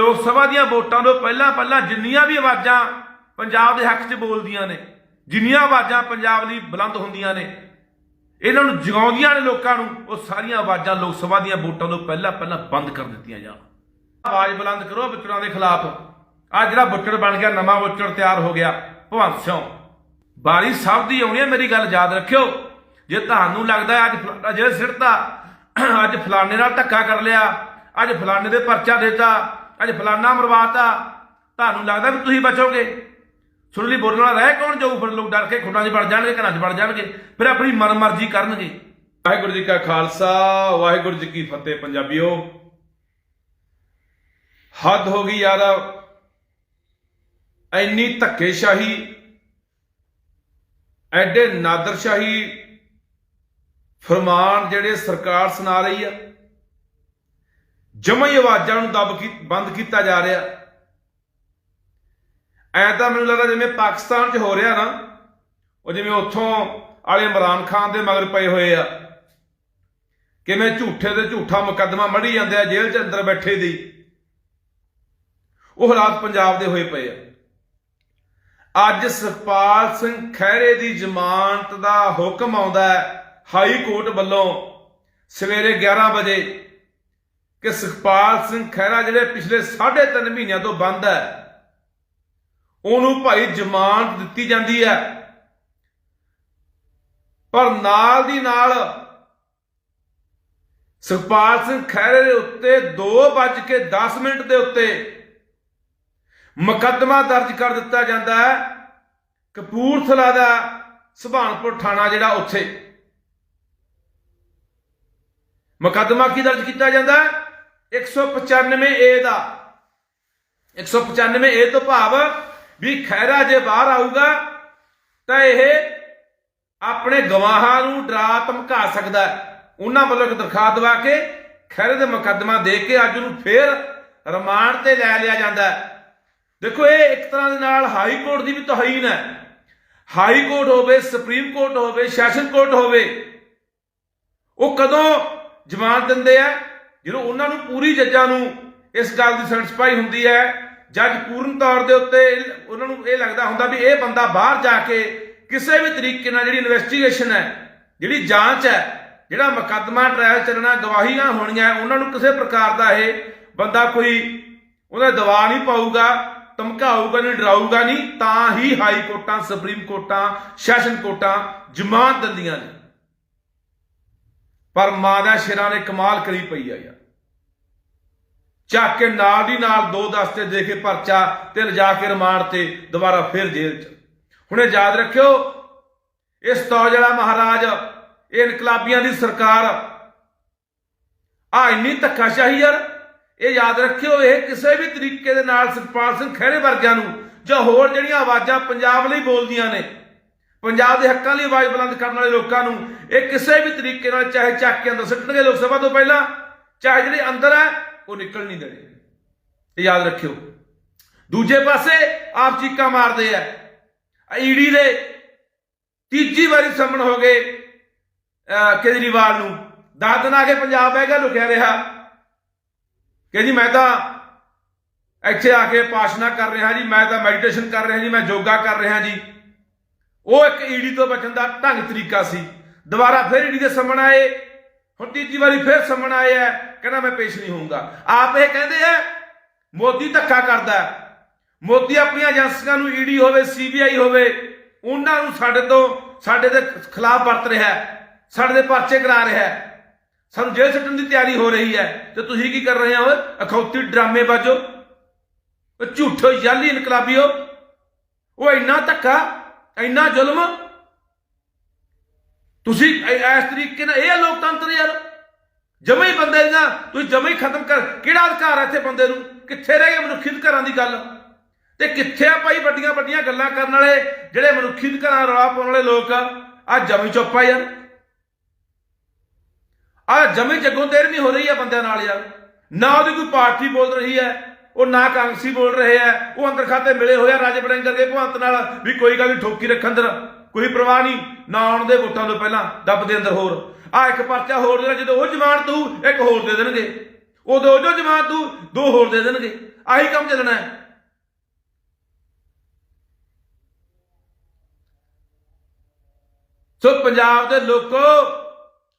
ਲੋਕ ਸਭਾ ਦੀਆਂ ਵੋਟਾਂ ਤੋਂ ਪਹਿਲਾਂ ਪਹਿਲਾਂ ਜਿੰਨੀਆਂ ਵੀ ਆਵਾਜ਼ਾਂ ਪੰਜਾਬ ਦੇ ਹੱਕ 'ਚ ਬੋਲਦੀਆਂ ਨੇ, ਜਿੰਨੀਆਂ ਆਵਾਜ਼ਾਂ ਪੰਜਾਬ ਲਈ ਬੁਲੰਦ ਹੁੰਦੀਆਂ ਨੇ, ਇਹਨਾਂ ਨੂੰ ਜਗਾਉਂਦੀਆਂ ਨੇ ਲੋਕਾਂ ਨੂੰ, ਉਹ ਸਾਰੀਆਂ ਆਵਾਜ਼ਾਂ ਲੋਕ ਸਭਾ ਦੀਆਂ ਵੋਟਾਂ ਤੋਂ ਪਹਿਲਾਂ ਪਹਿਲਾਂ ਬੰਦ ਕਰ ਦਿੱਤੀਆਂ ਜਾਣ। ਆਵਾਜ਼ ਬੁਲੰਦ ਕਰੋ ਵਿਚੜਾਂ ਦੇ ਖਿਲਾਫ। ਆ ਜਿਹੜਾ ਬੁੱਚੜ ਬਣ ਗਿਆ, ਨਵਾਂ ਬੁੱਚੜ ਤਿਆਰ ਹੋ ਗਿਆ ਭਵੰਤ ਸਿੰਘ। ਬਾਰੀ ਸਭ ਦੀ ਆਉਣੀ ਹੈ, ਮੇਰੀ ਗੱਲ ਯਾਦ ਰੱਖਿਓ। ਜੇ ਤੁਹਾਨੂੰ ਲੱਗਦਾ ਅੱਜ ਫਲਾਣਾ ਜਿਹੜਾ ਸਿਰਤਾ ਅੱਜ ਫਲਾਣੇ ਨਾਲ ਧੱਕਾ ਕਰ ਲਿਆ, ਅੱਜ ਫਲਾਣੇ ਦੇ ਪਰਚਾ ਦੇਤਾ ਅੱਜ ਫਲਾਨਾ ਮਰਵਾਤਾ, ਤੁਹਾਨੂੰ ਲੱਗਦਾ ਵੀ ਤੁਸੀਂ ਬਚੋਗੇ? ਸੁਣ ਲਈ ਬੋਲਣ ਵਾਲਾ ਰਹਿ ਕੌਣ ਜਾਊ? ਫਿਰ ਲੋਕ ਡਰ ਕੇ ਖੁੱਡਾਂ 'ਚ ਵੜ ਜਾਣਗੇ, ਘਰਾਂ 'ਚ ਵੜ ਜਾਣਗੇ। ਫਿਰ ਆਪਣੀ ਮਨਮਰਜ਼ੀ ਕਰਨਗੇ। ਵਾਹਿਗੁਰੂ ਜੀ ਕਾ ਖਾਲਸਾ, ਵਾਹਿਗੁਰੂ ਜੀ ਕੀ ਫਤਿਹ ਪੰਜਾਬੀਓ। ਹੱਦ ਹੋ ਗਈ ਯਾਰ। ਐਨੀ ਧੱਕੇਸ਼ਾਹੀ, ਐਡੇ ਨਾਦਰਸ਼ਾਹੀ ਫਰਮਾਨ ਜਿਹੜੇ ਸਰਕਾਰ ਸੁਣਾ ਰਹੀ ਆ। ਜਮਈ ਆਵਾਜ਼ਾਂ ਨੂੰ ਦਬ ਕੀ ਬੰਦ ਕੀਤਾ ਜਾ ਰਿਹਾ। ਐ ਤਾਂ ਮੈਨੂੰ ਲੱਗਦਾ ਜਿਵੇਂ ਪਾਕਿਸਤਾਨ 'ਚ ਹੋ ਰਿਹਾ ਨਾ, ਉਹ ਜਿਵੇਂ ਉੱਥੋਂ ਵਾਲੇ ਇਮਰਾਨ ਖਾਨ ਦੇ ਮਗਰ ਪਏ ਹੋਏ ਆ। ਕਿਵੇਂ ਝੂਠੇ ਤੇ ਝੂਠਾ ਮੁਕੱਦਮਾ ਮੜੀ ਜਾਂਦੇ ਆ ਜੇਲ੍ਹ 'ਚ ਅੰਦਰ ਬੈਠੇ ਦੀ। ਉਹ ਹਾਲਾਤ ਪੰਜਾਬ ਦੇ ਹੋਏ ਪਏ ਆ। ਅੱਜ ਸੁਖਪਾਲ ਸਿੰਘ ਖਹਿਰੇ ਦੀ ਜ਼ਮਾਨਤ ਦਾ ਹੁਕਮ ਆਉਂਦਾ ਹੈ। ਹਾਈ ਕੋਰਟ ਵੱਲੋਂ ਸਵੇਰੇ 11 ਵਜੇ ਕਿ ਸੁਖਪਾਲ ਸਿੰਘ ਖਹਿਰਾ ਜਿਹੜੇ ਪਿਛਲੇ 3.5 ਮਹੀਨਿਆਂ ਤੋਂ ਬੰਦ ਹੈ, ਉਹਨੂੰ ਭਾਈ ਜ਼ਮਾਨਤ ਦਿੱਤੀ ਜਾਂਦੀ ਹੈ। ਪਰ ਨਾਲ ਦੀ ਨਾਲ ਸੁਖਪਾਲ ਸਿੰਘ ਖਹਿਰੇ ਦੇ ਉੱਤੇ 2:10 ਮਿੰਟ ਦੇ ਉੱਤੇ ਮੁਕੱਦਮਾ ਦਰਜ ਕਰ ਦਿੱਤਾ ਜਾਂਦਾ ਹੈ। ਕਪੂਰਥਲਾ ਦਾ ਸੁਭਾਨਪੁਰ ਥਾਣਾ ਜਿਹੜਾ ਉੱਥੇ। ਮੁਕੱਦਮਾ ਕੀ ਦਰਜ ਕੀਤਾ ਜਾਂਦਾ ਹੈ? 195 ਏ ਦਾ। 195 ਏ ਤੋਂ ਭਾਵ ਵੀ ਖੈਰਾ ਜੇ ਬਾਹਰ ਆਊਗਾ, ਤਾਂ ਇਹ ਆਪਣੇ ਗਵਾਹਾਂ ਨੂੰ ਡਰਾ ਧਮਕਾ ਸਕਦਾ ਹੈ। ਉਹਨਾਂ ਵੱਲੋਂ ਇੱਕ ਦਰਖਾਸਤ ਦਵਾ ਕੇ ਖੈਰੇ ਦੇ ਮੁਕੱਦਮਾ ਦੇ ਕੇ ਅੱਜ ਉਹਨੂੰ ਫੇਰ ਰਿਮਾਂਡ ਤੇ ਲੈ ਲਿਆ ਜਾਂਦਾ ਹੈ। ਦੇਖੋ, ਇਹ ਇੱਕ ਤਰ੍ਹਾਂ ਦੇ ਨਾਲ ਹਾਈ ਕੋਰਟ ਦੀ ਵੀ ਤੋਹੀਨ ਹੈ। ਹਾਈ ਕੋਰਟ ਹੋਵੇ, ਸੁਪਰੀਮ ਕੋਰਟ ਹੋਵੇ, ਸੈਸ਼ਨ ਕੋਰਟ ਹੋਵੇ, ਉਹ ਕਦੋਂ ਜ਼ਮਾਨਤ ਦਿੰਦੇ ਆ? ਜਦੋਂ ਉਹਨਾਂ ਨੂੰ ਪੂਰੀ ਜੱਜਾਂ ਨੂੰ ਇਸ ਗੱਲ ਦੀ ਸੈਟੀਸਫਾਈ ਹੁੰਦੀ ਹੈ ਜੱਜ ਪੂਰਨ ਤੌਰ ਦੇ ਉੱਤੇ ਉਹਨਾਂ ਨੂੰ ਇਹ ਲੱਗਦਾ ਹੁੰਦਾ ਵੀ ਇਹ ਬੰਦਾ ਬਾਹਰ ਜਾ ਕੇ ਕਿਸੇ ਵੀ ਤਰੀਕੇ ਨਾਲ ਜਿਹੜੀ ਇਨਵੈਸਟੀਗੇਸ਼ਨ ਹੈ, ਜਿਹੜੀ ਜਾਂਚ ਹੈ, ਜਿਹੜਾ ਮੁਕੱਦਮਾ ਟ੍ਰਾਇਲ ਚੱਲਣਾ ਗਵਾਹੀਆਂ ਹੋਣੀਆਂ, ਉਹਨਾਂ ਨੂੰ ਕਿਸੇ ਪ੍ਰਕਾਰ ਦਾ ਇਹ ਬੰਦਾ ਕੋਈ ਉਹਦਾ ਦਵਾ ਨਹੀਂ ਪਾਊਗਾ, ਧਮਕਾਊਗਾ ਨਹੀਂ, ਡਰਾਊਗਾ ਨਹੀਂ, ਤਾਂ ਹੀ ਹਾਈ ਕੋਰਟਾਂ, ਸੁਪਰੀਮ ਕੋਰਟਾਂ, ਸੈਸ਼ਨ ਕੋਰਟਾਂ ਜ਼ਮਾਨਤ ਦਿੰਦੀਆਂ ਨੇ। ਪਰ ਮਾਂ ਦਾ ਸ਼ੇਰਾਂ ਨੇ ਕਮਾਲ ਕਰੀ ਪਈ ਆ ਯਾਰ। ਚੱਕ ਕੇ ਨਾਲ ਦੀ ਨਾਲ ਦੋ ਦਸਤੇ ਦੇ ਕੇ ਪਰਚਾ ਤੇ ਲਿਜਾ ਕੇ ਰਿਮਾਂਡ ਤੇ ਦੁਬਾਰਾ ਫਿਰ ਜੇਲ੍ਹ ਚ। ਹੁਣੇ ਯਾਦ ਰੱਖਿਓ ਇਸ ਤੌਜਲਾ ਮਹਾਰਾਜ, ਇਹ ਇਨਕਲਾਬੀਆਂ ਦੀ ਸਰਕਾਰ। ਆ ਇੰਨੀ ਧੱਕਾਸ਼ਾਹੀ ਯਾਰ, ਇਹ ਯਾਦ ਰੱਖਿਓ, ਇਹ ਕਿਸੇ ਵੀ ਤਰੀਕੇ ਦੇ ਨਾਲ ਸੁਖਪਾਲ ਸਿੰਘ ਖਹਿਰੇ ਵਰਗਿਆਂ ਨੂੰ ਜਾਂ ਹੋਰ ਜਿਹੜੀਆਂ ਆਵਾਜ਼ਾਂ ਪੰਜਾਬ ਲਈ ਬੋਲਦੀਆਂ ਨੇ ਪੰਜਾਬ ਦੇ ਹੱਕਾਂ ਲਈ ਆਵਾਜ਼ ਬੁਲੰਦ ਕਰਨ ਵਾਲੇ ਲੋਕਾਂ ਨੂੰ ਇਹ ਕਿਸੇ ਵੀ ਤਰੀਕੇ ਨਾਲ ਚਾਹੇ ਚੱਕ ਕੇ ਅੰਦਰ ਸੁੱਟਣਗੇ ਲੋਕ ਸਭਾ ਤੋਂ ਪਹਿਲਾਂ, ਚਾਹੇ ਜਿਹੜੇ ਅੰਦਰ ਹੈ, ਉਹ ਨਿਕਲ ਨਹੀਂ ਦੇਣੇ। ਇਹ ਯਾਦ ਰੱਖਿਓ। ਦੂਜੇ ਪਾਸੇ ਆਪ ਚੀਕਾਂ ਮਾਰਦੇ ਆ। ਈਡੀ ਦੇ ਤੀਜੀ ਵਾਰੀ ਸੰਮਣ ਹੋ ਗਏ ਕੇਜਰੀਵਾਲ ਨੂੰ। ਦਸ ਦਿਨ ਆ ਕੇ ਪੰਜਾਬ ਹੈਗਾ ਲੁਕਿਆ ਰਿਹਾ। ਕਿ ਜੀ ਮੈਂ ਤਾਂ ਇੱਥੇ ਆ ਕੇ ਪਾਸ਼ਨਾ ਕਰ ਰਿਹਾ ਜੀ, ਮੈਂ ਤਾਂ ਮੈਡੀਟੇਸ਼ਨ ਕਰ ਰਿਹਾ ਜੀ, ਮੈਂ ਯੋਗਾ ਕਰ ਰਿਹਾ ਜੀ। ਉਹ ਇੱਕ ਈਡੀ ਤੋਂ ਬਚਣ ਦਾ ਢੰਗ ਤਰੀਕਾ ਸੀ। ਦੁਬਾਰਾ ਫਿਰ ਈਡੀ ਦੇ ਸਾਹਮਣ ਆਏ। ਹੁਣ ਤੀਜੀ ਵਾਰੀ ਫਿਰ ਸਾਹਮਣ ਆਏ ਆ ਕਹਿੰਦਾ ਮੈਂ ਪੇਸ਼ ਨਹੀਂ ਹੋਊਗਾ। ਆਪ ਇਹ ਕਹਿੰਦੇ ਆ ਮੋਦੀ ਧੱਕਾ ਕਰਦਾ ਮੋਦੀ ਆਪਣੀਆਂ ਏਜੰਸੀਆਂ ਨੂੰ ਈਡੀ ਹੋਵੇ, ਸੀਬੀਆਈ ਹੋਵੇ, ਉਹਨਾਂ ਨੂੰ ਸਾਡੇ ਤੋਂ ਸਾਡੇ ਦੇ ਖਿਲਾਫ ਵਰਤ ਰਿਹਾ ਸਾਡੇ ਦੇ ਪਰਚੇ ਕਰਾ ਰਿਹਾ ਸਾਨੂੰ ਜੇਲ੍ਹ ਸੱਟਣ ਦੀ ਤਿਆਰੀ ਹੋ ਰਹੀ ਹੈ ਤੇ ਤੁਸੀਂ ਕੀ ਕਰ ਰਹੇ ਹੋ? ਅਖੌਤੀ ਡਰਾਮੇ ਬਾਜੋ। ਉਹ ਝੂਠੋ ਯਾਲੀ ਇਨਕਲਾਬੀਓ। ਉਹ ਇੰਨਾ ਧੱਕਾ ਇੰਨਾ ਜ਼ੁਲਮ? ਤੁਸੀਂ ਇਸ ਤਰੀਕੇ ਨਾਲ ਇਹ ਆ ਲੋਕਤੰਤਰ ਯਾਰ। ਜਮੇ ਹੀ ਬੰਦੇ ਦੀਆਂ, ਤੁਸੀਂ ਜਮੇ ਹੀ ਖਤਮ ਕਰ ਕਿਹੜਾ ਅਧਿਕਾਰ ਹੈ ਇੱਥੇ ਬੰਦੇ ਨੂੰ? ਕਿੱਥੇ ਰਹਿ ਗਏ ਮਨੁੱਖੀ ਅਧਿਕਾਰਾਂ ਦੀ ਗੱਲ? ਤੇ ਕਿੱਥੇ ਆ ਭਾਈ ਵੱਡੀਆਂ ਵੱਡੀਆਂ ਗੱਲਾਂ ਕਰਨ ਵਾਲੇ, ਜਿਹੜੇ ਮਨੁੱਖੀ ਅਧਿਕਾਰਾਂ ਰੌਲਾ ਪਾਉਣ ਵਾਲੇ ਲੋਕ ਆ? ਜਮੀ ਚੁੱਪ ਆ ਯਾਰ। ਆ ਜਮੇ ਜੱਗੋਂ ਦੇਰ ਨਹੀਂ ਹੋ ਰਹੀ ਹੈ ਬੰਦਿਆਂ ਨਾਲ ਯਾਰ। ਨਾ ਉਹਦੀ ਕੋਈ ਪਾਰਟੀ ਬੋਲ ਰਹੀ ਹੈ। ਉਹ ਨਾ ਕਾਂਗਰਸੀ ਬੋਲ ਰਹੇ ਹੈ ਉਹ ਅੰਦਰ ਖਾਤੇ ਮਿਲੇ ਹੋਇਆ ਰਾਜੇ ਬੜਿੰਗ ਦੇ ਭਗਵੰਤ ਨਾਲ, ਵੀ ਕੋਈ ਗੱਲ ਨਹੀਂ, ਠੋਕੀ ਰੱਖ ਅੰਦਰ। ਕੋਈ ਪਰਵਾਹ ਨਹੀਂ, ਨਾ ਆਉਣ ਦੇ ਵੋਟਾਂ ਤੋਂ ਪਹਿਲਾਂ ਦੱਬ ਦੇ ਅੰਦਰ ਹੋਰ। ਆ ਇੱਕ ਪਰਚਾ ਹੋਰ ਦੇਣਾ, ਜਦੋਂ ਉਹ ਜ਼ਮਾਨਤ ਤੂੰ ਇੱਕ ਹੋਰ ਦੇ ਦੇਣਗੇ। ਉਦੋਂ ਜੋ ਜ਼ਮਾਨਤ ਤੂੰ ਦੋ ਹੋਰ ਦੇ ਦੇਣਗੇ। ਆਹੀ ਕੰਮ ਚੱਲਣਾ ਹੈ। ਸੋ ਪੰਜਾਬ ਦੇ ਲੋਕੋ,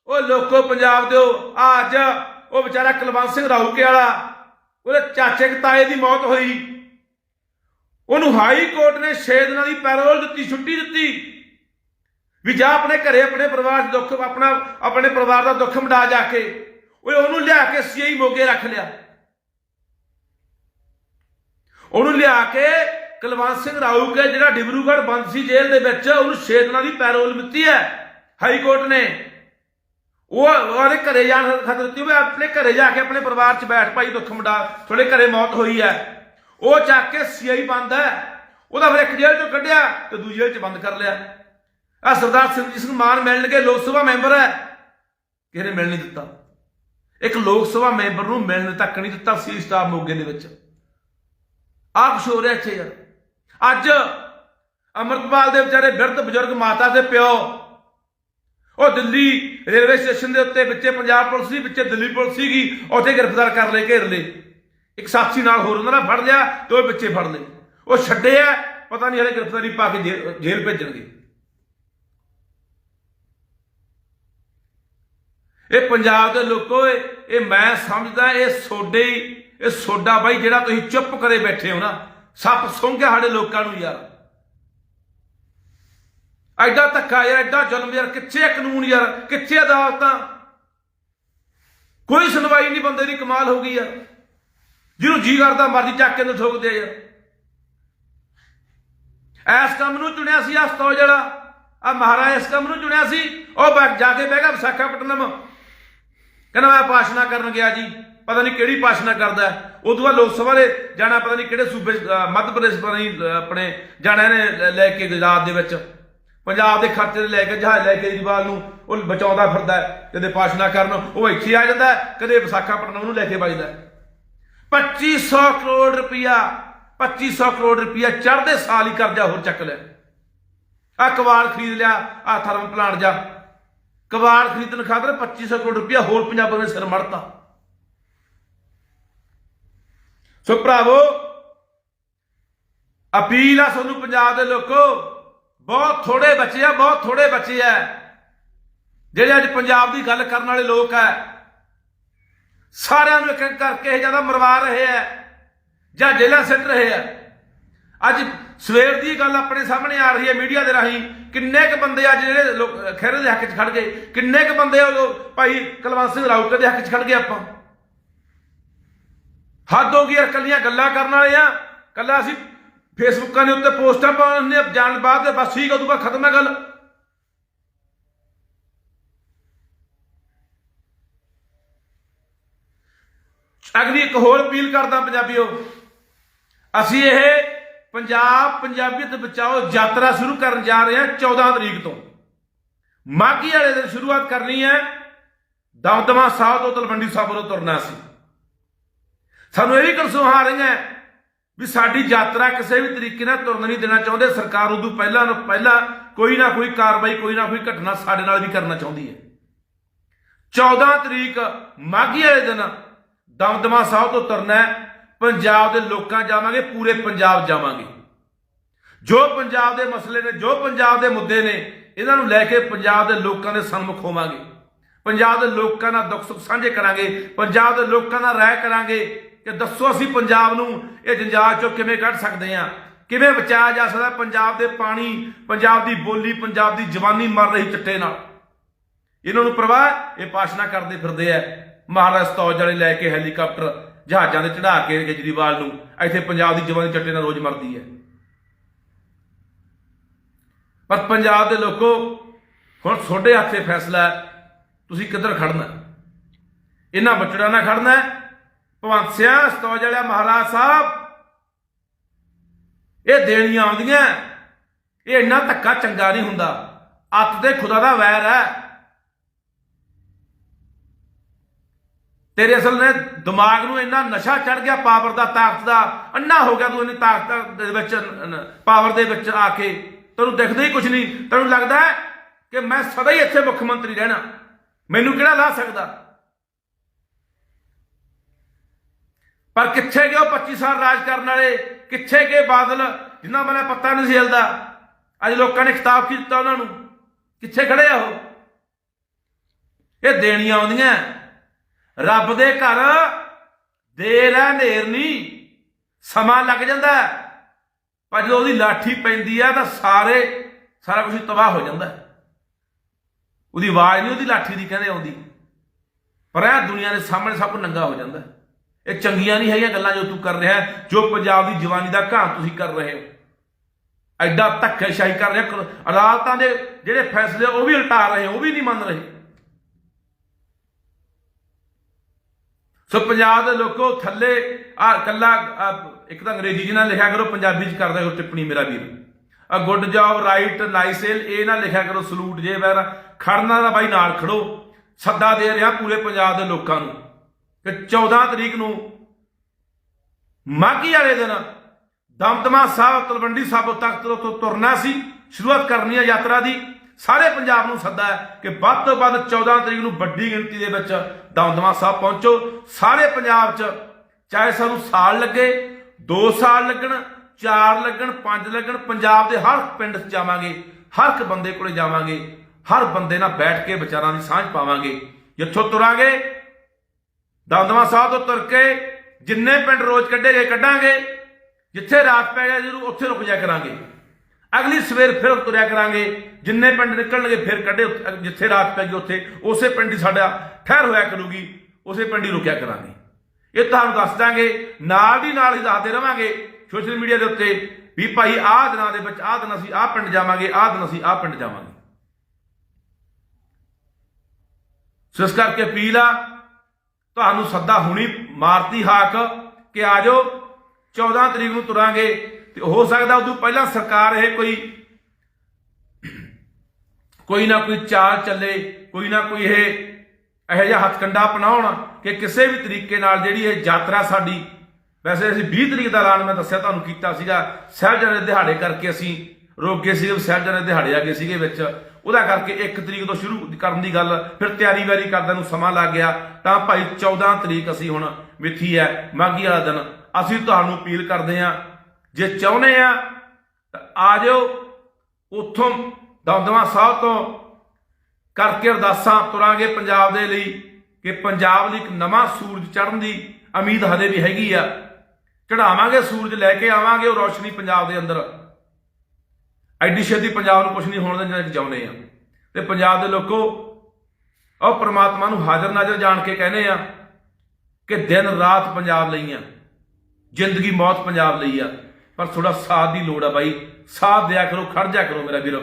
ਉਹ ਲੋਕੋ ਪੰਜਾਬ ਦਿਓ। ਆ ਅੱਜ ਉਹ ਵਿਚਾਰਾ ਕੁਲਵੰਤ ਸਿੰਘ ਰਾਊਕੇ ਵਾਲਾ ਉਹਦੇ ਚਾਚੇ ਤਾਏ ਦੀ ਮੌਤ ਹੋਈ। ਉਹਨੂੰ ਹਾਈ ਕੋਰਟ ਨੇ 6 ਦਿਨਾਂ ਦੀ ਪੈਰੋਲ ਦਿੱਤੀ, ਛੁੱਟੀ ਦਿੱਤੀ। ਵੀ ਜਾ ਆਪਣੇ ਘਰੇ, ਆਪਣੇ ਪਰਿਵਾਰ ਦਾ ਦੁੱਖ, ਆਪਣਾ, ਆਪਣੇ ਪਰਿਵਾਰ ਦਾ ਦੁੱਖ ਮਿਟਾ ਜਾ ਕੇ, ਓਏ ਉਹਨੂੰ ਲਿਆ ਕੇ ਸੀਆਈ ਮੋਗੇ ਰੱਖ ਲਿਆ। ਉਹਨੂੰ ਲਿਆ ਕੇ ਕੁਲਵੰਤ ਸਿੰਘ ਰਾਊਕੇ ਜਿਹੜਾ ਡਿਬਰੂਗੜ੍ਹ ਬੰਦ ਸੀ ਜੇਲ੍ਹ ਦੇ ਵਿੱਚ, ਉਹਨੂੰ 6 ਦਿਨਾਂ ਦੀ ਪੈਰੋਲ ਦਿੱਤੀ ਹੈ। ਹਾਈ ਕੋਰਟ ਨੇ ਉਹ ਉਹਦੇ ਘਰੇ ਜਾਣ ਖਤਰ ਦਿੱਤੀ ਵੀ ਆਪਣੇ ਘਰੇ ਜਾ ਕੇ ਆਪਣੇ ਪਰਿਵਾਰ 'ਚ ਬੈਠ ਭਾਈ ਦੁੱਖ ਮੁੰਡਾ ਥੋੜੇ ਘਰੇ ਮੌਤ ਹੋਈ ਹੈ। ਉਹ ਚੱਕ ਕੇ ਸੀਆਈ ਬੰਦ ਹੈ। ਉਹਦਾ ਫਿਰ ਇੱਕ ਜੇਲ੍ਹ 'ਚੋਂ ਕੱਢਿਆ ਤੇ ਦੂਜੀ ਜੇਲ੍ਹ 'ਚ ਬੰਦ ਕਰ ਲਿਆ। ਆ ਸਰਦਾਰ ਸਿਮਰਜੀਤ ਸਿੰਘ ਮਾਨ ਮਿਲਣਗੇ, ਲੋਕ ਸਭਾ ਮੈਂਬਰ ਹੈ। ਕਿਸੇ ਨੇ ਮਿਲ ਨਹੀਂ ਦਿੱਤਾ। ਇੱਕ ਲੋਕ ਸਭਾ ਮੈਂਬਰ ਨੂੰ ਮਿਲਣ ਤੱਕ ਨਹੀਂ ਦਿੱਤਾ ਸੀ ਸਟਾਫ ਮੋਗੇ ਦੇ ਵਿੱਚ। ਆਹ ਕੁਛ ਹੋ ਰਿਹਾ ਇੱਥੇ ਯਾਰ। ਅੱਜ ਅਮਰਪਾਲ ਦੇ ਵਿਚਾਰੇ ਬਿਰਧ ਬਜ਼ੁਰਗ ਮਾਤਾ ਦੇ ਪਿਓ, ਉਹ ਦਿੱਲੀ ਰੇਲਵੇ ਸਟੇਸ਼ਨ ਦੇ ਉੱਤੇ ਵਿੱਚੇ ਪੰਜਾਬ ਪੁਲਿਸ ਸੀ, ਵਿੱਚੇ ਦਿੱਲੀ ਪੁਲਿਸ ਸੀਗੀ, ਉੱਥੇ ਗ੍ਰਿਫਤਾਰ ਕਰ ਲਏ ਘੇਰ ਲਏ। ਇੱਕ ਸਾਥੀ ਨਾਲ ਹੋਰ ਉਹਨਾਂ ਨੇ ਫੜ ਲਿਆ ਤੇ ਉਹ ਵਿੱਚੇ ਫੜ ਲਏ। ਉਹ ਛੱਡੇ ਆ, ਪਤਾ ਨਹੀਂ ਹਲੇ ਗ੍ਰਿਫਤਾਰੀ ਪਾ ਕੇ ਜੇਲ੍ਹ ਜੇਲ੍ਹ ਭੇਜਣਗੇ। ਇਹ ਪੰਜਾਬ ਦੇ ਲੋਕੋ, ਇਹ ਮੈਂ ਸਮਝਦਾ, ਇਹ ਸੋਡੇ ਇਹ ਸੋਡਾ ਬਾਈ ਜਿਹੜਾ ਤੁਸੀਂ ਚੁੱਪ ਕਰੇ ਬੈਠੇ ਹੋ ਨਾ, ਸੱਪ ਸੁੰਘਿਆ ਸਾਡੇ ਲੋਕਾਂ ਨੂੰ ਯਾਰ। ਐਡਾ ਧੱਕਾ ਯਾਰ, ਐਡਾ ਜ਼ੁਲਮ ਯਾਰ, ਕਿੱਥੇ ਕਾਨੂੰਨ ਯਾਰ, ਕਿੱਥੇ ਅਦਾਲਤਾਂ? ਕੋਈ ਸੁਣਵਾਈ ਨਹੀਂ ਬੰਦੇ ਦੀ, ਕਮਾਲ ਹੋ ਗਈ ਯਾਰ ਜਿਹਨੂੰ ਜੀ ਕਰਦਾ, ਮਰਜ਼ੀ ਚੱਕ ਕੇ ਨੂੰ ਠੋਕਦੇ ਆ ਯਾਰ। ਐਸ ਕੰਮ ਨੂੰ ਚੁਣਿਆ ਸੀ ਅਸਤੋ ਜਿਹੜਾ ਆ ਮਹਾਰਾਜ ਇਸ ਕੰਮ ਨੂੰ ਚੁਣਿਆ ਸੀ। ਉਹ ਜਾ ਕੇ ਬਹਿ ਗਿਆ ਵਿਸ਼ਾਖਾਪਟਨਮ। ਕਹਿੰਦਾ, ਮੈਂ ਪਾਸ਼ਨਾ ਕਰਨ ਗਿਆ ਜੀ। ਪਤਾ ਨਹੀਂ ਕਿਹੜੀ ਪਾਸ਼ਨਾ ਕਰਦਾ ਉਦੋਂ ਬਾਅਦ ਲੋਕ ਸਭਾ ਦੇ ਜਾਣਾ, ਪਤਾ ਨਹੀਂ ਕਿਹੜੇ ਸੂਬੇ ਮੱਧ ਪ੍ਰਦੇਸ਼ ਪਤਾ ਨਹੀਂ ਆਪਣੇ ਜਾਣਾ ਇਹਨੇ ਲੈ ਕੇ ਗੁਜਰਾਤ ਦੇ ਵਿੱਚ। ਪੰਜਾਬ ਦੇ ਖਰਚੇ ਲੈ ਕੇ ਜਹਾਜ਼ ਲੈ ਕੇ ਕੇਜਰੀਵਾਲ ਨੂੰ ਉਹ ਬਚਾਉਂਦਾ ਫਿਰਦਾ ਕਦੇ ਭਾਸ਼ਣਾ ਕਰਨ ਉਹ ਇੱਥੇ ਆ ਜਾਂਦਾ ਹੈ, ਕਦੇ ਵਿਸ਼ਾਖਾਪਟਨਮ ਉਹਨੂੰ ਲੈ ਕੇ ਵੱਜਦਾ ਹੈ। 2500 ਕਰੋੜ ਰੁਪਇਆ 2500 ਕਰੋੜ ਰੁਪਇਆ ਚੜ੍ਹਦੇ ਸਾਲ ਹੀ ਕਰਜ਼ਾ ਹੋਰ ਚੱਕ ਲਿਆ। ਆ ਕਬਾੜ ਖਰੀਦ ਲਿਆ ਆ ਥਰਮਲ ਪਲਾਂਟ ਜਾ। ਕਬਾੜ ਖਰੀਦਣ ਖਾਤਰ 2500 ਕਰੋੜ ਰੁਪਇਆ ਹੋਰ ਪੰਜਾਬੀਆਂ ਨੇ ਸਿਰ ਮੜਤਾ। ਸੋ ਭਰਾਵੋ ਅਪੀਲ ਆ ਤੁਹਾਨੂੰ ਪੰਜਾਬ ਦੇ ਲੋਕੋ ਬਹੁਤ ਥੋੜੇ ਬੱਚੇ ਆ, ਬਹੁਤ ਥੋੜੇ ਬੱਚੇ ਆ। ਜਿਹੜੇ ਅੱਜ ਪੰਜਾਬ ਦੀ ਗੱਲ ਕਰਨ ਵਾਲੇ ਲੋਕ ਆ, ਸਾਰਿਆਂ ਨੂੰ ਇੱਕ ਇੱਕ ਕਰਕੇ ਜ਼ਿਆਦਾ ਮਰਵਾ ਰਹੇ ਆ, ਜਾਂ ਜੇਲ੍ਹਾਂ ਸਿੱਟ ਰਹੇ ਆ। ਅੱਜ ਸਵੇਰ ਦੀ ਗੱਲ ਆਪਣੇ ਸਾਹਮਣੇ ਆ ਰਹੀ ਹੈ ਮੀਡੀਆ ਦੇ ਰਾਹੀਂ, ਕਿੰਨੇ ਕ ਬੰਦੇ ਅੱਜ ਜਿਹੜੇ ਲੋਕ ਖਹਿਰੇ ਦੇ ਹੱਕ 'ਚ ਖੜ ਗਏ, ਕਿੰਨੇ ਕ ਬੰਦੇ ਉਹ ਭਾਈ ਕੁਲਵੰਤ ਸਿੰਘ ਰਾਊਤ ਦੇ ਹੱਕ 'ਚ ਖੜ ਗਏ ਆਪਾਂ। ਹੱਦ ਹੋ ਗਈ ਯਾਰ ਕੱਲੀਆਂ ਗੱਲਾਂ ਕਰਨ ਵਾਲੇ ਆ ਕੱਲਾ ਅਸੀਂ ਫੇਸਬੁੱਕਾਂ ਦੇ ਉੱਤੇ ਪੋਸਟਾਂ ਪਾਉਣੇ ਜਾਣ ਬਾਅਦ ਤੇ ਬਸ ਠੀਕ ਆ ਉਦੋਂ ਬਾਅਦ ਖਤਮ ਹੈ ਗੱਲ। ਅਗਲੀ ਇੱਕ ਹੋਰ ਅਪੀਲ ਕਰਦਾ ਪੰਜਾਬੀਓ, ਅਸੀਂ ਇਹ ਪੰਜਾਬ ਪੰਜਾਬੀਅਤ ਬਚਾਓ ਯਾਤਰਾ ਸ਼ੁਰੂ ਕਰਨ ਜਾ ਰਹੇ ਹਾਂ 14 ਤਰੀਕ ਤੋਂ। ਮਾਗੀ ਵਾਲੇ ਦਿਨ ਸ਼ੁਰੂਆਤ ਕਰਨੀ ਹੈ, ਦਮਦਮਾ ਸਾਹਿਬ ਤੋਂ ਤਲਵੰਡੀ ਸਾਹਿਬ ਤੋਂ ਤੁਰਨਾ ਸੀ ਸਾਨੂੰ ਇਹ ਵੀ ਕਲਸੂਹਾਂ ਰਹੀਆਂ ਵੀ ਸਾਡੀ ਯਾਤਰਾ ਕਿਸੇ ਵੀ ਤਰੀਕੇ ਨਾਲ ਤੁਰਨ ਨਹੀਂ ਦੇਣਾ ਚਾਹੁੰਦੇ। ਸਰਕਾਰ ਉਦੋਂ ਪਹਿਲਾਂ ਨੂੰ ਪਹਿਲਾਂ ਕੋਈ ਨਾ ਕੋਈ ਕਾਰਵਾਈ, ਕੋਈ ਨਾ ਕੋਈ ਘਟਨਾ ਸਾਡੇ ਨਾਲ ਵੀ ਕਰਨਾ ਚਾਹੁੰਦੀ ਹੈ। 14 ਤਰੀਕ ਮਾਘੀ ਵਾਲੇ ਦਿਨ ਦਮਦਮਾ ਸਾਹਿਬ ਤੋਂ ਤੁਰਨਾ ਹੈ। ਪੰਜਾਬ ਦੇ ਲੋਕਾਂ ਜਾਵਾਂਗੇ, ਪੂਰੇ ਪੰਜਾਬ ਜਾਵਾਂਗੇ। ਜੋ ਪੰਜਾਬ ਦੇ ਮਸਲੇ ਨੇ, ਜੋ ਪੰਜਾਬ ਦੇ ਮੁੱਦੇ ਨੇ, ਇਹਨਾਂ ਨੂੰ ਲੈ ਕੇ ਪੰਜਾਬ ਦੇ ਲੋਕਾਂ ਦੇ ਸਨਮੁਖ ਹੋਵਾਂਗੇ। ਪੰਜਾਬ ਦੇ ਲੋਕਾਂ ਨਾਲ ਦੁੱਖ ਸੁੱਖ ਸਾਂਝੇ ਕਰਾਂਗੇ। ਪੰਜਾਬ ਦੇ ਲੋਕਾਂ ਨਾਲ ਰਾਏ ਕਰਾਂਗੇ। ਕਿ ਦੱਸੋ ਅਸੀਂ ਪੰਜਾਬ ਨੂੰ ਇਹ ਜੰਜਾਲ ਚੋਂ ਕਿਵੇਂ ਕੱਢ ਸਕਦੇ ਹਾਂ? ਕਿਵੇਂ ਬਚਾਇਆ ਜਾ ਸਕਦਾ ਪੰਜਾਬ ਦੇ ਪਾਣੀ, ਪੰਜਾਬ ਦੀ ਬੋਲੀ, ਪੰਜਾਬ ਦੀ ਜਵਾਨੀ ਮਰ ਰਹੀ ਚਿੱਟੇ ਨਾਲ? ਇਹਨਾਂ ਨੂੰ ਪ੍ਰਵਾਹ ਇਹ ਪਾਸ਼ਨਾ ਕਰਦੇ ਫਿਰਦੇ ਆ ਮਹਾਰਾਜ ਸਤੌਜ ਵਾਲੇ ਲੈ ਕੇ ਹੈਲੀਕਾਪਟਰ ਜਹਾਜ਼ਾਂ ਦੇ ਚੜਾ ਕੇ ਕੇਜਰੀਵਾਲ ਨੂੰ, ਇੱਥੇ ਪੰਜਾਬ ਦੀ ਜਵਾਨੀ ਚੱਟੇ ਨਾਲ ਰੋਜ਼ ਮਰਦੀ ਹੈ। ਪਰ ਪੰਜਾਬ ਦੇ ਲੋਕੋ, ਹੁਣ ਤੁਹਾਡੇ ਹੱਥੇ ਫੈਸਲਾ ਹੈ, ਤੁਸੀਂ ਕਿੱਧਰ ਖੜਨਾ ਇਹਨਾਂ ਬੱਚੜਾਂ ਨਾਲ ਖੜਨਾ ਹੈ ਭਵੰਤ ਸਿਆ, ਸਤੌਜ ਵਾਲਾ ਮਹਾਰਾਜ ਸਾਹਿਬ, ਇਹ ਦੇਣੀਆਂ ਆਉਂਦੀਆਂ। ਇਹ ਇੰਨਾ ਧੱਕਾ ਚੰਗਾ ਨਹੀਂ ਹੁੰਦਾ। ਅੱਤ ਤੇ ਖੁਦਾ ਦਾ ਵੈਰ ਹੈ। ਤੇਰੇ ਅਸਲ ਨੇ ਦਿਮਾਗ ਨੂੰ ਇੰਨਾ ਨਸ਼ਾ ਚੜ ਗਿਆ ਪਾਵਰ ਦਾ, ਤਾਕਤ ਦਾ, ਅੰਨਾ ਹੋ ਗਿਆ ਤੂੰ ਇੰਨੀ ਤਾਕਤ ਦੇ ਵਿੱਚ ਪਾਵਰ ਦੇ ਵਿੱਚ ਆ ਕੇ। ਤੈਨੂੰ ਦਿਖਦਾ ਹੀ ਕੁਝ ਨਹੀਂ। ਤੈਨੂੰ ਲੱਗਦਾ ਕਿ ਮੈਂ ਸਦਾ ਹੀ ਇੱਥੇ ਮੁੱਖ ਮੰਤਰੀ ਰਹਿਣਾ। ਮੈਨੂੰ ਕਿਹੜਾ ਲਾ ਸਕਦਾ? ਪਰ ਕਿੱਥੇ ਗਏ ਉਹ 25 ਸਾਲ ਰਾਜ ਕਰਨ ਵਾਲੇ? ਕਿੱਥੇ ਗਏ ਬਾਦਲ? ਜਿਨ੍ਹਾਂ ਬਾਰੇ ਪਤਾ ਨਹੀਂ ਸੀ ਹਿਲਦਾ। ਅੱਜ ਲੋਕਾਂ ਨੇ ਖਿਤਾਬ ਕੀ ਦਿੱਤਾ ਉਹਨਾਂ ਨੂੰ? ਕਿੱਥੇ ਖੜੇ ਆ ਉਹ? ਇਹ ਦੇਣੀਆਂ ਆਉਂਦੀਆਂ। ਰੱਬ ਦੇ ਘਰ ਦੇਰ ਹੈ ਨੇਰ ਨਹੀਂ ਸਮਾਂ ਲੱਗ ਜਾਂਦਾ। ਪਰ ਜਦੋਂ ਉਹਦੀ ਲਾਠੀ ਪੈਂਦੀ ਆ ਤਾਂ ਸਾਰੇ, ਸਾਰਾ ਕੁਝ ਤਬਾਹ ਹੋ ਜਾਂਦਾ। ਉਹਦੀ ਆਵਾਜ਼ ਨਹੀਂ ਉਹਦੀ ਲਾਠੀ ਦੀ ਕਹਿੰਦੇ ਆਉਂਦੀ। ਪਰ ਇਹ ਦੁਨੀਆ ਦੇ ਸਾਹਮਣੇ ਸਭ ਕੁਝ ਨੰਗਾ ਹੋ ਜਾਂਦਾ। ਇਹ ਚੰਗੀਆਂ ਨਹੀਂ ਹੈਗੀਆਂ ਗੱਲਾਂ ਜੋ ਤੂੰ ਕਰ ਰਿਹਾ ਜੋ ਪੰਜਾਬ ਦੀ ਜਵਾਨੀ ਦਾ ਘਾਣ ਤੁਸੀਂ ਕਰ ਰਹੇ ਹੋ। ਐਡਾ ਧੱਕੇਸ਼ਾਹੀ ਕਰ ਰਿਹਾ ਅਦਾਲਤਾਂ ਦੇ ਜਿਹੜੇ ਫੈਸਲੇ ਉਹ ਵੀ ਉਲਟਾ ਰਹੇ, ਉਹ ਵੀ ਨਹੀਂ ਮੰਨ ਰਹੇ। ਸੋ ਪੰਜਾਬ ਦੇ ਲੋਕੋ, ਥੱਲੇ ਆ ਕੱਲਾ ਇੱਕ ਤਾਂ ਅੰਗਰੇਜ਼ੀ ਚ ਨਾ ਲਿਖਿਆ ਕਰੋ, ਪੰਜਾਬੀ ਚ ਕਰਦਾ ਕਰੋ ਟਿੱਪਣੀ ਮੇਰਾ ਵੀਰ। ਆ ਗੁੱਡ ਜੌਬ, ਰਾਈਟ ਲਾਈਸੇਲ ਇਹ ਨਾ ਲਿਖਿਆ ਕਰੋ ਸਲੂਟ ਜੇ ਵੈਰਾ। ਖੜਨਾ ਦਾ ਬਾਈ ਨਾਲ ਖੜੋ, ਸੱਦਾ ਦੇ ਰਿਹਾ ਪੂਰੇ ਪੰਜਾਬ ਦੇ ਲੋਕਾਂ ਨੂੰ। ਕਿ 14 ਤਰੀਕ ਨੂੰ ਮਾਘੀ ਵਾਲੇ ਦਿਨ ਦਮਦਮਾ ਸਾਹਿਬ, ਤਲਵੰਡੀ ਸਾਹਿਬ ਤਖ਼ਤ ਤੋਂ ਤੁਰਨਾ ਸੀ, ਸ਼ੁਰੂਆਤ ਕਰਨੀ ਹੈ ਯਾਤਰਾ ਦੀ। ਸਾਰੇ ਪੰਜਾਬ ਨੂੰ ਸੱਦਾ ਹੈ ਕਿ ਵੱਧ ਤੋਂ ਵੱਧ 14 ਤਰੀਕ ਨੂੰ ਵੱਡੀ ਗਿਣਤੀ ਦੇ ਵਿੱਚ ਦਮਦਮਾ ਸਾਹਿਬ ਪਹੁੰਚੋ। ਸਾਰੇ ਪੰਜਾਬ 'ਚ ਚਾਹੇ ਸਾਨੂੰ ਸਾਲ ਲੱਗੇ 2 ਸਾਲ ਲੱਗਣ 4 ਲੱਗਣ 5 ਲੱਗਣ, ਪੰਜਾਬ ਦੇ ਹਰ ਪਿੰਡ 'ਚ ਜਾਵਾਂਗੇ, ਹਰ ਇੱਕ ਬੰਦੇ ਕੋਲੇ ਜਾਵਾਂਗੇ, ਹਰ ਬੰਦੇ ਨਾਲ ਬੈਠ ਕੇ ਵਿਚਾਰਾਂ ਦੀ ਸਾਂਝ ਪਾਵਾਂਗੇ। ਜਿੱਥੋਂ ਤੁਰਾਂਗੇ ਦਮਦਮਾ ਸਾਹਿਬ ਤੋਂ ਤੁਰ ਕੇ ਜਿੰਨੇ ਪਿੰਡ ਰੋਜ਼ ਕੱਢੇ ਗਏ ਕੱਢਾਂਗੇ, ਜਿੱਥੇ ਰਾਤ ਪੈ ਗਿਆ ਜਰੂਰ ਉੱਥੇ ਰੁਕ ਜਾ ਕਰਾਂਗੇ। ਅਗਲੀ ਸਵੇਰ ਫਿਰ ਤੁਰਿਆ ਕਰਾਂਗੇ, ਜਿੰਨੇ ਪਿੰਡ ਨਿਕਲਣਗੇ ਫਿਰ ਕੱਢੇ ਜਿੱਥੇ ਰਾਤ ਪੈ ਗਈ ਉੱਥੇ, ਉਸੇ ਪਿੰਡ ਹੀ ਸਾਡਾ ਠਹਿਰ ਹੋਇਆ ਕਰੂਗੀ, ਉਸੇ ਪਿੰਡ ਹੀ ਰੁਕਿਆ ਕਰਾਂਗੇ। ਇਹ ਤੁਹਾਨੂੰ ਦੱਸ ਦਾਂਗੇ, ਨਾਲ ਦੀ ਨਾਲ ਹੀ ਦੱਸਦੇ ਰਵਾਂਗੇ, ਸੋਸ਼ਲ ਮੀਡੀਆ ਦੇ ਉੱਤੇ ਵੀ ਭਾਈ ਆਹ ਦਿਨਾਂ ਦੇ ਵਿੱਚ, ਆਹ ਦਿਨ ਅਸੀਂ ਆਹ ਪਿੰਡ ਜਾਵਾਂਗੇ, ਆਹ ਦਿਨ ਅਸੀਂ ਆਹ ਪਿੰਡ ਜਾਵਾਂਗੇ। ਸੋ ਇਸ ਕਰਕੇ ਅਪੀਲ ਆ ਤੁਹਾਨੂੰ ਸੱਦਾ ਹੁਣੀ ਮਾਰਤੀ ਹਾਕ ਕਿ ਆ ਜਾਓ 14 ਤਰੀਕ ਨੂੰ ਤੁਰਾਂਗੇ। ਤੇ ਹੋ ਸਕਦਾ ਉਦੋਂ ਪਹਿਲਾਂ ਸਰਕਾਰ ਇਹ ਕੋਈ ਕੋਈ ਨਾ ਕੋਈ ਚਾਲ ਚੱਲੇ, ਕੋਈ ਨਾ ਕੋਈ ਇਹ ਇਹੋ ਜਿਹਾ ਹੱਥਕੰਡਾ ਅਪਣਾਉਣ ਕਿ ਕਿਸੇ ਵੀ ਤਰੀਕੇ ਨਾਲ ਜਿਹੜੀ ਇਹ ਯਾਤਰਾ ਸਾਡੀ, ਵੈਸੇ ਅਸੀਂ 20 ਤਰੀਕ ਦਾ ਐਲਾਨ ਮੈਂ ਦੱਸਿਆ ਤੁਹਾਨੂੰ ਕੀਤਾ ਸੀਗਾ, ਸਾਹਿਬਜ਼ਾਦੇ ਦਿਹਾੜੇ ਕਰਕੇ ਅਸੀਂ ਰੋਕ ਗਏ ਸੀਗੇ ਸਾਹਿਬਜ਼ਾਦੇ ਦਿਹਾੜੇ ਆ ਗਏ ਸੀਗੇ ਵਿੱਚ। ਉਹਦਾ ਕਰਕੇ 1 ਤਰੀਕ ਤੋਂ ਸ਼ੁਰੂ ਕਰਨ ਦੀ ਗੱਲ, ਫਿਰ ਤਿਆਰੀ ਵਾਰੀ ਕਰਦਿਆਂ ਨੂੰ ਸਮਾਂ ਲੱਗ ਗਿਆ। ਤਾਂ ਭਾਈ 14 ਤਰੀਕ ਅਸੀਂ ਹੁਣ ਮਿੱਥੀ ਹੈ ਮਾਘੀ ਵਾਲਾ ਦਿਨ। ਅਸੀਂ ਤੁਹਾਨੂੰ ਅਪੀਲ ਕਰਦੇ ਹਾਂ, ਜੇ ਚਾਹੁੰਦੇ ਆ, ਤਾਂ ਆ ਜਾਓ ਉੱਥੋਂ ਦਮਦਮਾ ਸਾਹਿਬ ਤੋਂ ਕਰਕੇ ਅਰਦਾਸਾਂ ਤੁਰਾਂਗੇ ਪੰਜਾਬ ਦੇ ਲਈ ਕਿ ਪੰਜਾਬ ਲਈ ਇੱਕ ਨਵਾਂ ਸੂਰਜ ਚੜ੍ਹਨ ਦੀ ਉਮੀਦ ਹਲੇ ਵੀ ਹੈਗੀ ਆ। ਚੜਾਵਾਂਗੇ ਸੂਰਜ ਲੈ ਕੇ ਆਵਾਂਗੇ ਉਹ ਰੋਸ਼ਨੀ ਪੰਜਾਬ ਦੇ ਅੰਦਰ। ਐਡੀ ਛੇਤੀ ਪੰਜਾਬ ਨੂੰ ਕੁਝ ਨਹੀਂ ਹੋਣ ਦੇਣਾ ਚਾਹੁੰਦੇ ਆ। ਤੇ ਪੰਜਾਬ ਦੇ ਲੋਕੋ, ਉਹ ਪ੍ਰਮਾਤਮਾ ਨੂੰ ਹਾਜ਼ਰ ਨਾਜ਼ਰ ਜਾਣ ਕੇ ਕਹਿੰਦੇ ਆ ਕਿ ਦਿਨ ਰਾਤ ਪੰਜਾਬ ਲਈ ਆ, ਜ਼ਿੰਦਗੀ ਮੌਤ ਪੰਜਾਬ ਲਈ ਆ। ਪਰ ਥੋੜਾ ਸਾਥ ਦੀ ਲੋੜ ਆ ਬਾਈ, ਸਾਥ ਦਿਆ ਕਰੋ, ਖੜ ਜਾ ਕਰੋ ਮੇਰਾ ਵੀਰੋ।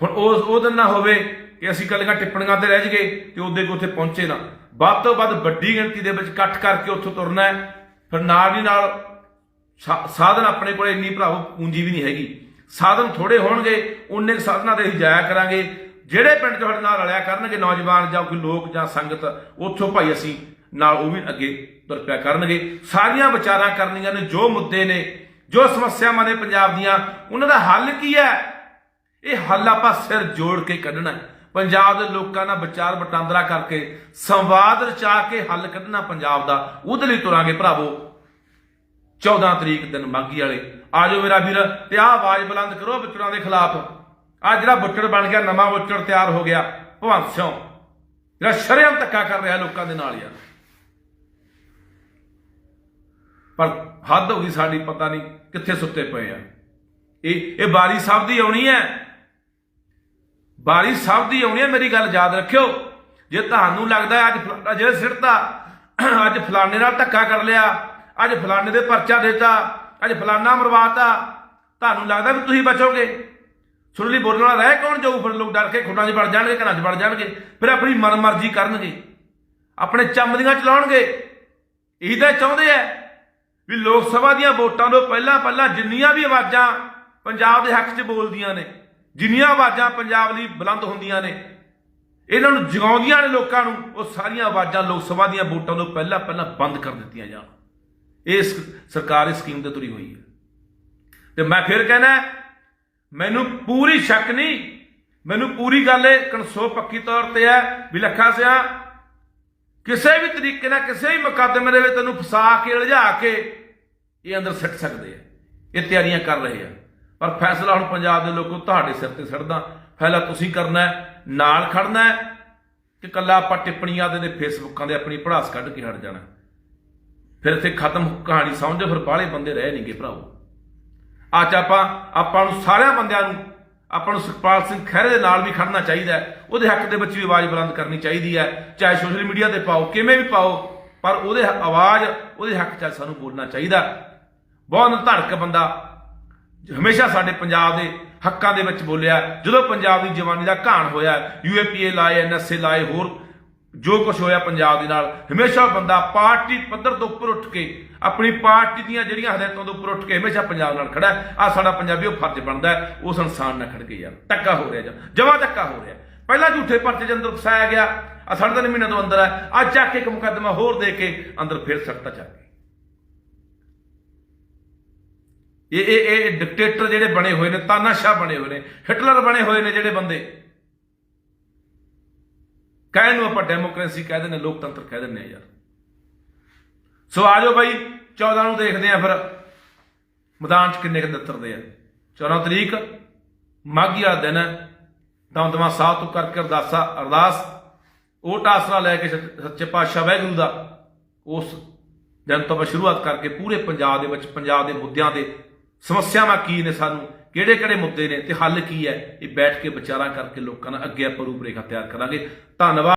ਹੁਣ ਉਹ ਉਹ ਦਿਨ ਨਾ ਹੋਵੇ ਕਿ ਅਸੀਂ ਕੱਲੀਆਂ ਟਿੱਪਣੀਆਂ ਤੇ ਰਹਿ ਜਗੇ ਤੇ ਉਹਦੇ ਕੋ ਉੱਥੇ ਪਹੁੰਚੇ ਨਾ। ਵੱਧ ਤੋਂ ਵੱਧ ਵੱਡੀ ਗਿਣਤੀ ਦੇ ਵਿੱਚ ਇਕੱਠ ਕਰਕੇ ਉੱਥੋਂ ਤੁਰਨਾ ਹੈ। ਫਿਰ ਨਾਲ ਦੀ ਨਾਲ ਸਾਧਨ ਆਪਣੇ ਕੋਲ ਇੰਨੀ ਭਰਾਵੋ ਪੂੰਜੀ ਵੀ ਨਹੀਂ ਹੈਗੀ। ਸਾਧਨ ਥੋੜੇ ਹੋਣਗੇ, ਉਨੇ ਕੁ ਸਾਧਨਾਂ ਤੇ ਅਸੀਂ ਜਾਇਆ ਕਰਾਂਗੇ। ਜਿਹੜੇ ਪਿੰਡ ਤੁਹਾਡੇ ਨਾਲ ਰਲਿਆ ਕਰਨਗੇ ਨੌਜਵਾਨ ਜਾਂ ਕੋਈ ਲੋਕ ਜਾਂ ਸੰਗਤ, ਉੱਥੋਂ ਭਾਈ ਅਸੀਂ ਨਾਲ ਉਹ ਵੀ ਅੱਗੇ ਤੁਰ ਪਿਆ ਕਰਨਗੇ। ਸਾਰੀਆਂ ਵਿਚਾਰਾਂ ਕਰਨੀਆਂ ਨੇ, ਜੋ ਮੁੱਦੇ ਨੇ, ਜੋ ਸਮੱਸਿਆਵਾਂ ਨੇ ਪੰਜਾਬ ਦੀਆਂ, ਉਹਨਾਂ ਦਾ ਹੱਲ ਕੀ ਹੈ? ਇਹ ਹੱਲ ਆਪਾਂ ਸਿਰ ਜੋੜ ਕੇ ਕੱਢਣਾ ਪੰਜਾਬ ਦੇ ਲੋਕਾਂ ਨਾਲ ਵਿਚਾਰ ਵਟਾਂਦਰਾ ਕਰਕੇ, ਸੰਵਾਦ ਰਚਾ ਕੇ ਹੱਲ ਕੱਢਣਾ ਪੰਜਾਬ ਦਾ। ਉਹਦੇ ਲਈ ਤੁਰਾਂਗੇ ਭਰਾਵੋ। 14 ਤਰੀਕ ਦਿਨ ਮਾਗੀ ਵਾਲੇ। ਆਜੋ ਮੇਰਾ ਵੀਰ ਤੇ ਆਹ ਆਵਾਜ਼ ਬੁਲੰਦ ਕਰੋ ਵਿਚੜਾਂ ਦੇ ਖਿਲਾਫ। ਆ ਜਿਹੜਾ ਬੁੱਚੜ ਬਣ ਗਿਆ, ਨਵਾਂ ਬੁੱਚੜ ਤਿਆਰ ਹੋ ਗਿਆ, ਭਵੰਤ ਸਿੰਘ ਜਿਹੜਾ ਸ਼ਰਮ ਧੱਕਾ ਕਰ ਰਿਹਾ ਲੋਕਾਂ ਦੇ ਨਾਲ ਯਾਰ ਪਰ ਹੱਦ ਹੋ ਗਈ ਸਾਡੀ, ਪਤਾ ਨਹੀਂ ਕਿੱਥੇ ਸੁੱਤੇ ਪਏ ਆ। ਇਹ ਇਹ ਬਾਰੀ ਸਾਹਿਬ ਦੀ ਆਉਣੀ ਹੈ। ਬਾਰੀ ਸਾਹਿਬ ਦੀ ਆਉਣੀ ਹੈ, ਮੇਰੀ ਗੱਲ ਯਾਦ ਰੱਖਿਓ। ਜੇ ਤੁਹਾਨੂੰ ਲੱਗਦਾ ਹੈ ਅੱਜ ਫਲਾਣਾ ਜਿਹੜਾ ਸਿਰਤਾ ਅੱਜ ਫਲਾਣੇ ਨਾਲ ਧੱਕਾ ਕਰ ਲਿਆ ਅੱਜ ਫਲਾਣੇ ਦੇ ਪਰਚਾ ਦਿੱਤਾ, ਅੱਜ ਫਲਾਣਾ ਮਰਵਾਤਾ। ਤੁਹਾਨੂੰ ਲੱਗਦਾ ਵੀ ਤੁਸੀਂ ਬਚੋਗੇ? ਸੁਣਲੀ ਬੋਲਣ ਵਾਲਾ ਰਹਿ ਕੌਣ ਜਾਊ? ਫਿਰ ਲੋਕ ਡਰ ਕੇ ਖੁੱਡਾਂ 'ਚ ਵੜ ਜਾਣਗੇ, ਘਰਾਂ 'ਚ ਵੜ ਜਾਣਗੇ। ਫਿਰ ਆਪਣੀ ਮਨਮਰਜ਼ੀ ਕਰਨਗੇ। ਆਪਣੇ ਚੰਮਦੀਆਂ ਚਲਾਉਣਗੇ। ਇਹੀ ਤਾਂ ਚਾਹੁੰਦੇ ਆ ਵੀ ਲੋਕ ਸਭਾ ਦੀਆਂ ਵੋਟਾਂ ਤੋਂ ਪਹਿਲਾਂ ਪਹਿਲਾਂ ਜਿੰਨੀਆਂ ਵੀ ਆਵਾਜ਼ਾਂ ਪੰਜਾਬ ਦੇ ਹੱਕ 'ਚ ਬੋਲਦੀਆਂ ਨੇ, ਜਿੰਨੀਆਂ ਆਵਾਜ਼ਾਂ ਪੰਜਾਬ ਲਈ ਬੁਲੰਦ ਹੁੰਦੀਆਂ ਨੇ, ਇਹਨਾਂ ਨੂੰ ਜਗਾਉਂਦੀਆਂ ਨੇ ਲੋਕਾਂ ਨੂੰ, ਉਹ ਸਾਰੀਆਂ ਆਵਾਜ਼ਾਂ ਲੋਕ ਸਭਾ ਦੀਆਂ ਵੋਟਾਂ ਤੋਂ ਪਹਿਲਾਂ ਪਹਿਲਾਂ ਬੰਦ ਕਰ ਦਿੱਤੀਆਂ ਜਾਣ। ਇਸ ਸਰਕਾਰ ਇਸ ਸਕੀਮ ਤੇ ਤੁਰੀ ਹੋਈ ਹੈ। ਤੇ ਮੈਂ ਫਿਰ ਕਹਿਣਾ ਮੈਨੂੰ ਪੂਰੀ ਸ਼ੱਕ ਨਹੀਂ, ਮੈਨੂੰ ਪੂਰੀ ਗੱਲ ਇਹ ਕਨਸੋ ਪੱਕੀ ਤੌਰ ਤੇ ਹੈ ਵੀ ਲੱਖਾ ਸਿਆ ਕਿਸੇ ਵੀ ਤਰੀਕੇ ਨਾਲ ਕਿਸੇ ਵੀ ਮੁਕੱਦਮੇ ਦੇ ਵਿੱਚ ਤੈਨੂੰ ਫਸਾ ਕੇ ਲਿਜਾ ਕੇ ਇਹ ਅੰਦਰ ਸਿੱਟ ਸਕਦੇ ਆ। ਇਹ ਤਿਆਰੀਆਂ ਕਰ ਰਹੇ ਆ। ਪਰ ਫੈਸਲਾ ਹੁਣ ਪੰਜਾਬ ਦੇ ਲੋਕੋ ਤੁਹਾਡੇ ਸਿਰ ਤੇ ਛੱਡਦਾ ਫੈਲਾ ਤੁਸੀਂ ਕਰਨਾ ਨਾਲ ਖੜਨਾ ਹੈ ਕਿ ਕੱਲਾ ਆਪਾਂ ਟਿੱਪਣੀਆਂ ਦੇ ਫੇਸਬੁੱਕਾਂ ਦੇ ਆਪਣੀ ਪੜਾਸ ਕੱਢ ਕੇ ਹਟ ਜਾਣਾ। ਫਿਰ ਇੱਥੇ ਖਤਮ ਕਹਾਣੀ ਸਮਝੋ, ਫਿਰ ਬਾਹਲੇ ਬੰਦੇ ਰਹਿ ਨਹੀਂਗੇ ਭਰਾਓ ਅੱਜ ਆਪਾਂ ਆਪਾਂ ਨੂੰ ਸਾਰਿਆਂ ਬੰਦਿਆਂ ਨੂੰ, ਆਪਾਂ ਨੂੰ ਸੁਖਪਾਲ ਸਿੰਘ ਖਹਿਰੇ ਦੇ ਨਾਲ ਵੀ ਖੜਨਾ ਚਾਹੀਦਾ ਉਹਦੇ ਹੱਕ ਦੇ ਵਿੱਚ ਵੀ ਆਵਾਜ਼ ਬੁਲੰਦ ਕਰਨੀ ਚਾਹੀਦੀ ਹੈ। ਚਾਹੇ ਸੋਸ਼ਲ ਮੀਡੀਆ ਤੇ ਪਾਓ, ਕਿਵੇਂ ਵੀ ਪਾਓ, ਪਰ ਉਹਦੇ ਆਵਾਜ਼, ਉਹਦੇ ਹੱਕ 'ਚ ਸਾਨੂੰ ਬੋਲਣਾ ਚਾਹੀਦਾ ਬਹੁਤ ਧੜਕ ਬੰਦਾ ਹਮੇਸ਼ਾ ਸਾਡੇ ਪੰਜਾਬ ਦੇ ਹੱਕਾਂ ਦੇ ਵਿੱਚ ਬੋਲਿਆ ਜਦੋਂ ਪੰਜਾਬ ਦੀ ਜਵਾਨੀ ਦਾ ਘਾਣ ਹੋਇਆ ਯੂਏਪੀਏ ਲਾਏ ਐਨਐਸਏ ਲਾਏ, ਹੋਰ ਜੋ ਕੁਝ ਹੋਇਆ ਪੰਜਾਬ ਦੇ ਨਾਲ, ਹਮੇਸ਼ਾ ਬੰਦਾ ਪਾਰਟੀ ਪੱਧਰ ਤੋਂ ਉੱਪਰ ਉੱਠ ਕੇ, ਆਪਣੀ ਪਾਰਟੀ ਦੀਆਂ ਜਿਹੜੀਆਂ ਹਦਾਇਤਾਂ ਤੋਂ ਉੱਪਰ ਉੱਠ ਕੇ ਹਮੇਸ਼ਾ ਪੰਜਾਬ ਨਾਲ ਖੜਾ ਆ ਸਾਡਾ ਪੰਜਾਬੀ ਉਹ ਫਰਜ਼ ਬਣਦਾ ਉਸ ਇਨਸਾਨ ਨਾਲ ਖੜ ਕੇ ਯਾਰ ਟੱਕਾ ਹੋ ਰਿਹਾ ਜਮਾ ਟੱਕਾ ਹੋ ਰਿਹਾ ਪਹਿਲਾਂ ਝੂਠੇ ਪਰਚੇ ਦੇ ਅੰਦਰ ਫਸਾਇਆ ਗਿਆ ਆ ਸਾਢੇ ਤਿੰਨ ਮਹੀਨੇ ਤੋਂ ਅੰਦਰ ਹੈ ਅੱਜ ਚੱਕ ਕੇ ਇੱਕ ਮੁਕੱਦਮਾ ਹੋਰ ਦੇ ਕੇ ਅੰਦਰ ਫਿਰ ਸੱਟਤਾ ਚੱਕ ਇਹ ਇਹ ਇਹ ਡਿਕਟੇਟਰ ਜਿਹੜੇ ਬਣੇ ਹੋਏ ਨੇ, ਤਾਨਾਸ਼ਾਹ ਬਣੇ ਹੋਏ ਨੇ ਹਿਟਲਰ ਬਣੇ ਹੋਏ ਨੇ ਜਿਹੜੇ ਬੰਦੇ। ਕਹਿਣ ਨੂੰ ਆਪਾਂ ਡੈਮੋਕ੍ਰੇਸੀ ਕਹਿ ਦਿੰਦੇ, ਲੋਕਤੰਤਰ ਕਹਿ ਦਿੰਦੇ ਆ ਯਾਰ। ਸੋ ਆ ਜਾਓ ਬਾਈ 14 ਨੂੰ ਦੇਖਦੇ ਆ ਫਿਰ, ਮੈਦਾਨ 'ਚ ਕਿੰਨੇ ਕੁ ਨਿੱਤਰਦੇ ਆ। 14 ਤਰੀਕ, ਮਾਘੀ ਵਾਲਾ ਦਿਨ ਹੈ ਦਮਦਮਾ ਸਾਹਿਬ ਤੋਂ ਕਰਕੇ ਅਰਦਾਸਾ, ਅਰਦਾਸ। ਉਹ ਟਾਸਰਾ ਲੈ ਕੇ ਸੱਚੇ ਪਾਤਸ਼ਾਹ ਵਾਹਿਗੁਰੂ ਦਾ, ਉਸ ਦਿਨ ਤੋਂ ਆਪਾਂ ਸ਼ੁਰੂਆਤ ਕਰਕੇ ਪੂਰੇ ਪੰਜਾਬ ਦੇ ਵਿੱਚ, ਪੰਜਾਬ ਦੇ ਮੁੱਦਿਆਂ ਦੇ ਸਮੱਸਿਆਵਾਂ ਕੀ ਨੇ ਸਾਨੂੰ ਕਿਹੜੇ ਕਿਹੜੇ ਮੁੱਦੇ ਨੇ ਤੇ ਹੱਲ ਕੀ ਹੈ? ਇਹ ਬੈਠ ਕੇ ਵਿਚਾਰਾਂ ਕਰਕੇ ਲੋਕਾਂ ਨਾਲ ਅੱਗੇ ਆਪਾਂ ਰੂਪਰੇਖਾ ਤਿਆਰ ਕਰਾਂਗੇ। ਧੰਨਵਾਦ।